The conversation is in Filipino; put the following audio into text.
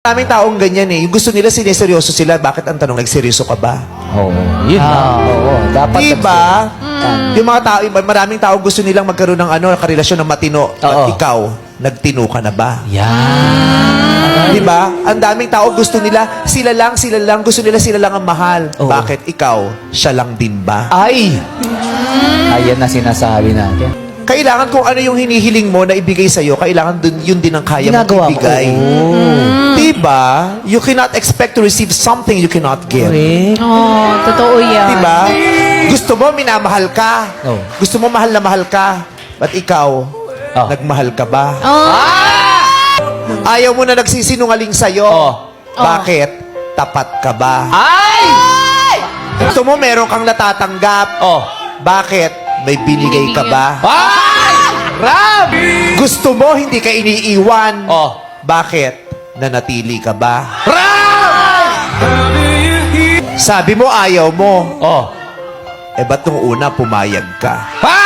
Maraming taong ganyan eh. Yung gusto nila sineseryoso sila. Bakit ang tanong, nagseryoso ka ba? Oo. Yun lang. Oo. Dapat Diba? Yung mga tao, maraming tao gusto nilang magkaroon ng ano, karelasyon ng matino. At Oo. ikaw, nagtino ka na ba? Yan. Di ba? Ang daming tao gusto nila, sila lang, sila lang, gusto nila sila lang ang mahal. Oo. Bakit ikaw, siya lang din ba? Ay! Ayan na sinasabi natin. Kailangan kung ano yung hinihiling mo na ibigay sa'yo, kailangan dun, yun din ang kaya mong Ginagawa ko. ibigay. Oo. Diba? You cannot expect to receive something you cannot give. Correct. Oh, totoo yan. Diba? Gusto mo, minamahal ka. Oh. Gusto mo, mahal na mahal ka. But ikaw, Oh. nagmahal ka ba? Oh, Ayaw mo na nagsisinungaling sa'yo. Oh. Bakit? Tapat ka ba? Ay! Gusto mo, meron kang natatanggap. Oh. Bakit? May binigay ka ba? Ay! Ram! Gusto mo, hindi ka iniiwan. Oh. Bakit? Nanatili ka ba? Ram! Sabi mo, ayaw mo. Oh. Eh, ba't nung una pumayag ka? Ha?